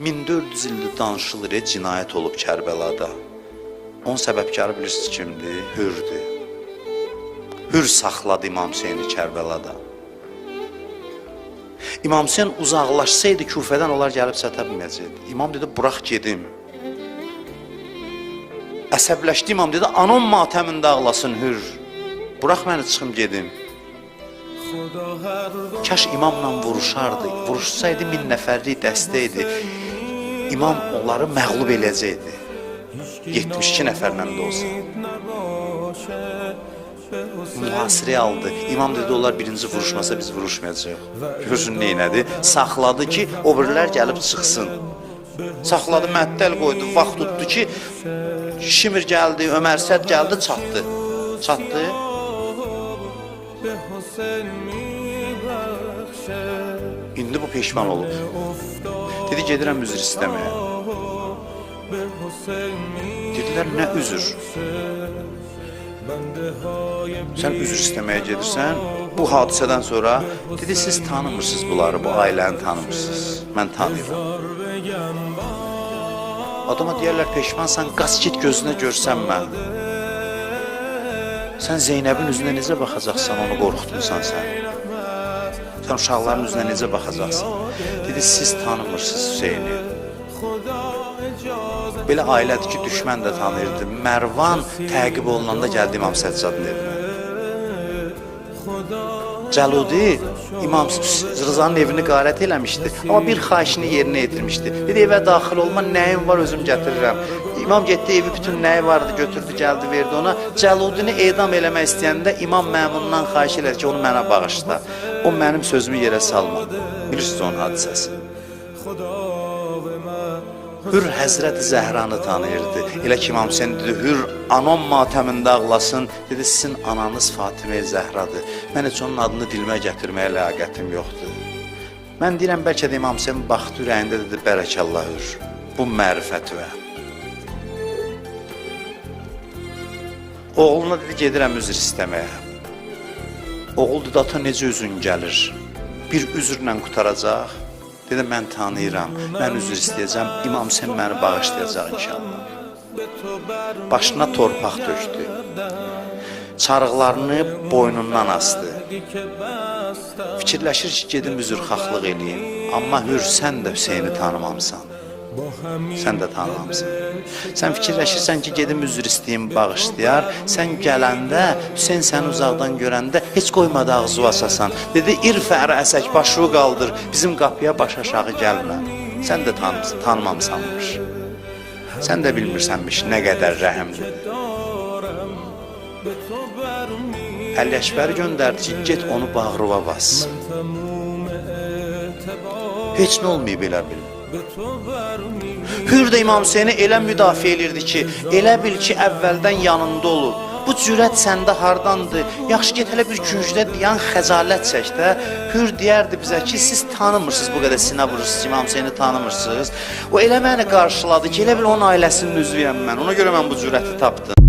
1400 ildir danışılır e, cinayət olub Kərbəlada. Onun səbəbkarı bilirsiniz kimdir? Hürdür. Hür saxladı İmam Hüseyni Kərbəlada. İmam Hüseyn uzaqlaşsaydı Küfədən onlar gəlib çata bilməyəcəkdi. İmam dedi, burax gedim. Əsəbləşdi imam dedi, anon matəmində ağlasın hür. Burax məni çıxım gedim. Kaş imamla vuruşardı. Vuruşsaydı min nəfərlik dəstə idi. İmam onları məğlub eləyəcəkdi. 72 nəfərlə də olsa. Mühasirəyə aldı. İmam dedi onlar birinci vuruşmasa biz vuruşmayacağıq. Görürsün neynədi? Saxladı ki, o birilər gəlib çıxsın. Saxladı, məttəl qoydu, vaxt tutdu ki, Şimir gəldi, Ömər Səd gəldi, çatdı. Çatdı. İndi bu peşman olub. Dedi gedirəm üzr istəməyə. Dedilər nə üzr? Sən üzr istəməyə gedirsən, bu hadisədən sonra dedi siz tanımırsınız bunları, bu ailəni tanımırsınız. Mən tanıyıram. Adama deyərlər peşmansan, qas git gözünə görsənmə. Sən Zeynəbin üzünə necə baxacaqsan, onu qorxutmusan sən. Sən uşaqların üzünə necə baxacaqsan? Dedi siz tanımırsınız Hüseyni. Belə ailədir ki, düşmən də tanıyırdı. Mərvan təqib olunanda gəldi İmam Səccadın evinə. Cəludi İmam Rızanın evini qarət eləmişdi, amma bir xahişini yerinə yetirmişdi. Dedi evə daxil olma, nəyim var özüm gətirirəm. İmam getdi, evi bütün nəyi vardı götürdü, gəldi, verdi ona. Cəludini edam eləmək istəyəndə İmam Məmundan xahiş elədi ki, onu mənə bağışla. O mənim sözümü yerə salmadı. Bilirsiniz onun hadisəsi. Hür Həzrət Zəhranı tanıyırdı. Elə ki İmam Hüseyn dedi, Hür anon matəmində ağlasın. Dedi, sizin ananız Fatimə Zəhradır. Mən heç onun adını dilimə gətirməyə ləyaqətim yoxdur. Mən deyirəm, bəlkə də İmam Hüseyn baxdı ürəyində dedi, bərəkallah Hür. Bu mərifət Oğluna dedi, gedirəm üzr istəməyə. Oğul dedi, ata necə üzün gəlir? Bir üzrlə qutaracaq. Dedi, mən tanıyıram, mən üzr istəyəcəm, İmam Hüseyin məni bağışlayacaq inşallah. Başına torpaq tökdü. Çarıqlarını boynundan asdı. Fikirləşir ki, gedim üzrxahlıq eləyim. Amma hür, sən də Hüseyni tanımamısan. Sən də tanımamısan. Sən fikirləşirsən ki, gedim üzr istəyim, bağışlayar. Sən gələndə, Hüseyn səni uzaqdan görəndə heç qoymadı ağzı asasan. Dedi, irfə əsək başı qaldır, bizim qapıya baş aşağı gəlmə. Sən də tanımısan, tanımamısanmış. Sən də bilmirsənmiş nə qədər rəhimlidir. Əlləşbəri göndərdi ki, get onu bağrıva bas. Heç nə olmayıb elə bil. Hür də İmam Hüseyni elə müdafiə elirdi ki, elə bil ki, əvvəldən yanında olub. Bu cürət səndə hardandır? Yaxşı get hələ bir küncdə dayan, xəcalət çək də. Hür deyərdi bizə ki, siz tanımırsınız bu qədər sinə vurursunuz, İmam Hüseyni tanımırsınız. O elə məni qarşıladı ki, elə bil onun ailəsinin üzvüyəm mən. Ona görə mən bu cürəti tapdım.